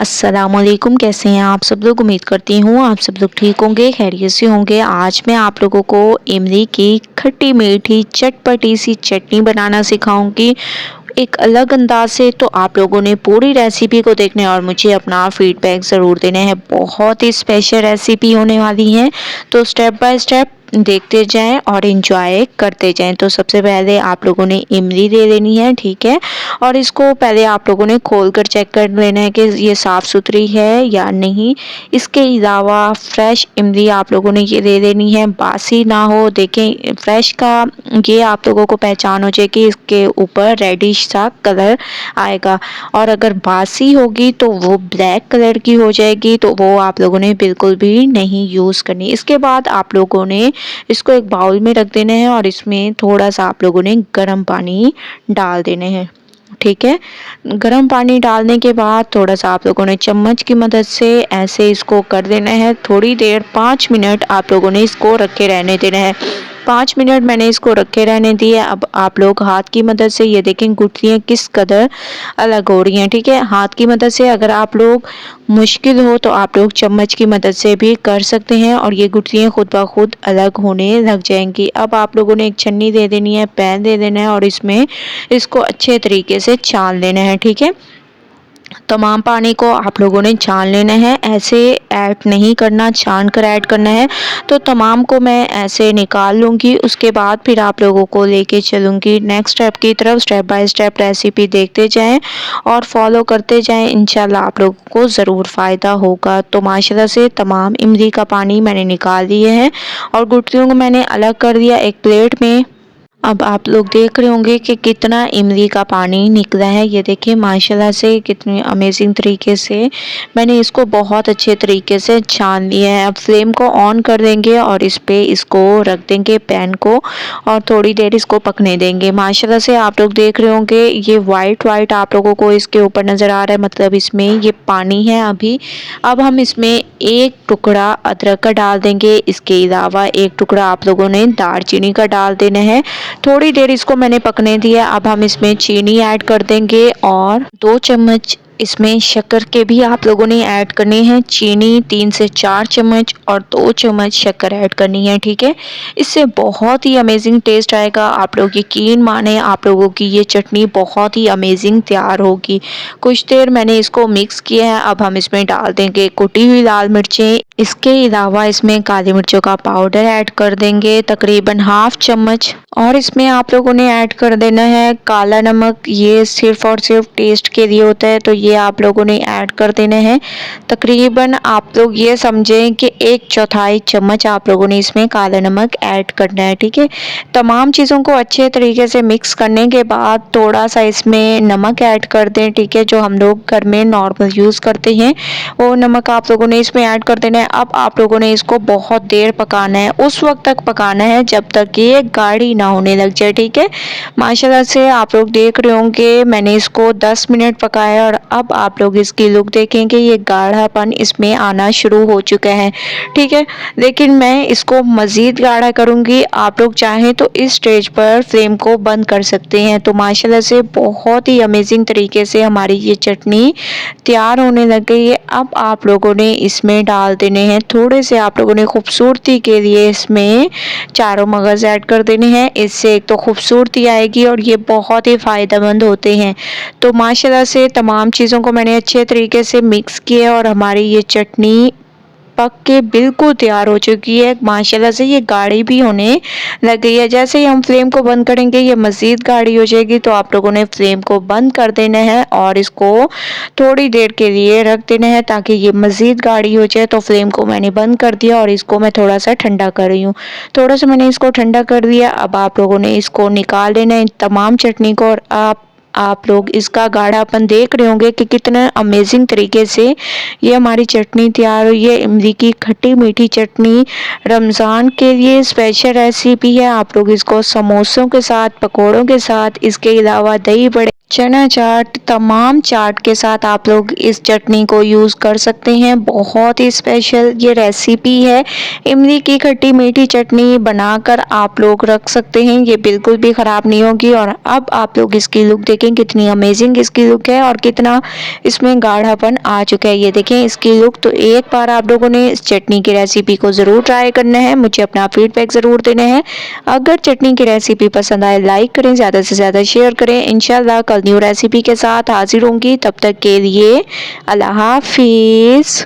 असलकुम कैसे हैं आप सब लोग? उम्मीद करती हूँ आप सब लोग ठीक होंगे, खैरियत से होंगे। आज मैं आप लोगों को इमली की खट्टी मीठी, चटपटी सी चटनी बनाना सिखाऊँगी। एक अलग अंदाज से तो आप लोगों ने पूरी रेसिपी को देखने और मुझे अपना फीडबैक ज़रूर देना है। बहुत ही स्पेशल रेसिपी होने वाली है। तो स्टेप बाय स्टेप देखते जाएँ और इन्जॉय करते जाएँ। तो सबसे पहले आप लोगों ने इमली ले लेनी है, ठीक है? और इसको पहले आप लोगों ने खोल कर चेक कर लेना है कि ये साफ़ सुथरी है या नहीं। इसके अलावा फ्रेश इमली आप लोगों ने ये ले लेनी है। बासी ना हो, देखें फ्रेश का ये आप लोगों को पहचान हो जाए कि इसके ऊपर रेडिश सा कलर आएगा। और अगर बासी होगी तो वो ब्लैक कलर की हो जाएगी तो वो आप लोगों ने बिल्कुल भी नहीं यूज़ करनी। इसके बाद आप लोगों ने इसको एक बाउल में रख देना है और इसमें थोड़ा सा आप लोगों ने गर्म पानी डाल देने हैं, ठीक है? गर्म पानी डालने के बाद थोड़ा सा आप लोगों ने चम्मच की मदद से ऐसे इसको कर देना है। थोड़ी देर, पाँच मिनट आप लोगों ने इसको रखे रहने देना है। पाँच मिनट मैंने इसको रखे रहने दिए। अब आप लोग हाथ की मदद से ये देखें गुठलियाँ किस कदर अलग हो रही हैं, ठीक है? हाथ की मदद से अगर आप लोग मुश्किल हो तो आप लोग चम्मच की मदद से भी कर सकते हैं और ये गुठलियाँ खुद ब खुद अलग होने लग जाएँगी। अब आप लोगों ने एक छन्नी दे देनी है, पैन दे देना है और इसमें इसको अच्छे तरीके से छान लेना है, ठीक है? तमाम पानी को आप लोगों ने छान लेना है। ऐसे ऐड नहीं करना, छान कर ऐड करना है। तो तमाम को मैं ऐसे निकाल लूँगी। उसके बाद फिर आप लोगों को लेके चलूँगी। नेक्स्ट स्टेप की तरफ़ स्टेप बाय स्टेप रेसिपी देखते जाएँ और फॉलो करते जाएँ। इंशाल्लाह आप लोगों को ज़रूर फ़ायदा होगा। तो माशाल्लाह से तमाम इमली का पानी मैंने निकाल दिए हैं और गुटलियों को मैंने अलग कर दिया एक प्लेट में। अब आप लोग देख रहे होंगे कि कितना इमली का पानी निकला है। ये देखिए, माशाल्लाह से कितनी अमेजिंग तरीके से। मैंने इसको बहुत अच्छे तरीके से छान लिया है। अब फ्लेम को ऑन कर देंगे और इस पर इसको रख देंगे पैन को, और थोड़ी देर इसको पकने देंगे। माशाल्लाह से आप लोग देख रहे होंगे, ये वाइट वाइट आप लोगों को इसके ऊपर नज़र आ रहा है। मतलब इसमें ये पानी है अभी। अब हम इसमें एक टुकड़ा अदरक का डाल देंगे। इसके अलावा एक टुकड़ा आप लोगों ने दालचीनी का डाल देना है। थोड़ी देर इसको मैंने पकने दिया, अब हम इसमें चीनी ऐड कर देंगे और दो चम्मच इसमें शक्कर के भी आप लोगों ने ऐड करने है। चीनी तीन से चार चम्मच और दो चम्मच शक्कर ऐड करनी है, ठीक है? इससे बहुत ही अमेजिंग टेस्ट आएगा। आप लोग यकीन माने, आप लोगों की ये चटनी बहुत ही अमेजिंग तैयार होगी। कुछ देर मैंने इसको मिक्स किया है। अब हम इसमें डाल देंगे कुटी हुई लाल मिर्चें। इसके अलावा इसमें काली मिर्चों का पाउडर ऐड कर देंगे, तकरीबन हाफ़ चम्मच। और इसमें आप लोगों ने ऐड कर देना है काला नमक। ये सिर्फ़ और सिर्फ़ टेस्ट के लिए होता है तो ये आप लोगों ने ऐड कर देना है। तकरीबन आप लोग ये समझें कि एक चौथाई चम्मच आप लोगों ने इसमें काला नमक ऐड करना है, ठीक है? तमाम चीज़ों को अच्छे तरीके से मिक्स करने के बाद थोड़ा सा इसमें नमक ऐड कर दें, ठीक है? जो हम लोग घर में नॉर्मल यूज़ करते हैं, वो नमक आप लोगों ने इसमें ऐड कर देना है। अब आप लोगों ने इसको बहुत देर पकाना है। उस वक्त तक पकाना है जब तक ये गाढ़ी ना होने लग जाए, ठीक है? माशाल्लाह से आप लोग देख रहे होंगे, मैंने इसको 10 मिनट पकाया और अब आप लोग इसकी लुक देखेंगे, ये गाढ़ापन इसमें आना शुरू हो चुका है। ठीक है? लेकिन मैं इसको मज़ीद गाढ़ा करूँगी। आप लोग चाहें तो इस स्टेज पर फ्लेम को बंद कर सकते हैं। तो माशाल्लाह से बहुत ही अमेजिंग तरीके से हमारी ये चटनी तैयार होने लग गई है। अब आप लोगों ने इसमें डाल देने हैं। थोड़े से आप लोगों ने खूबसूरती के लिए इसमें चारों मगज़ ऐड कर देने हैं। इससे एक तो खूबसूरती आएगी और ये बहुत ही फ़ायदेमंद होते हैं। तो माशाल्लाह से तमाम चीज़ों को मैंने अच्छे तरीके से मिक्स किया और हमारी ये चटनी पक के बिल्कुल तैयार हो चुकी है। माशाल्लाह से ये गाढ़ी भी होने लग गई है। जैसे ही हम फ्लेम को बंद करेंगे, ये मज़ीद गाढ़ी हो जाएगी। तो आप लोगों ने फ्लेम को बंद कर देना है और इसको थोड़ी देर के लिए रख देना है ताकि ये मज़ीद गाढ़ी हो जाए। तो फ्लेम को मैंने बंद कर दिया और इसको मैं थोड़ा सा ठंडा कर रही हूँ। थोड़ा सा मैंने इसको ठंडा कर दिया। अब आप लोगों ने इसको निकाल देना है तमाम चटनी को और आप आप लोग इसका गाढ़ापन देख रहे होंगे कि कितने अमेजिंग तरीके से ये हमारी चटनी तैयार हुई है। इमली की खट्टी मीठी चटनी, रमज़ान के लिए स्पेशल रेसिपी है। आप लोग इसको समोसों के साथ, पकौड़ों के साथ, इसके अलावा दही बड़े चना चाट तमाम चाट के साथ आप लोग इस चटनी को यूज़ कर सकते हैं। बहुत ही स्पेशल ये रेसिपी है। इमली की खट्टी मीठी चटनी बनाकर आप लोग रख सकते हैं। ये बिल्कुल भी ख़राब नहीं होगी और अब आप लोग इसकी लुक देखें, कितनी अमेजिंग इसकी लुक है और कितना इसमें गाढ़ापन आ चुका है। ये देखें इसकी लुक तो एक बार आप लोगों ने इस चटनी की रेसिपी को ज़रूर ट्राई करना है। मुझे अपना फीडबैक ज़रूर देना है। अगर चटनी की रेसिपी पसंद आए लाइक करें, ज़्यादा से ज़्यादा शेयर करें। इनशाला कल न्यू रेसिपी के साथ हाजिर होंगी। तब तक के लिए अल्लाह हाफिज़।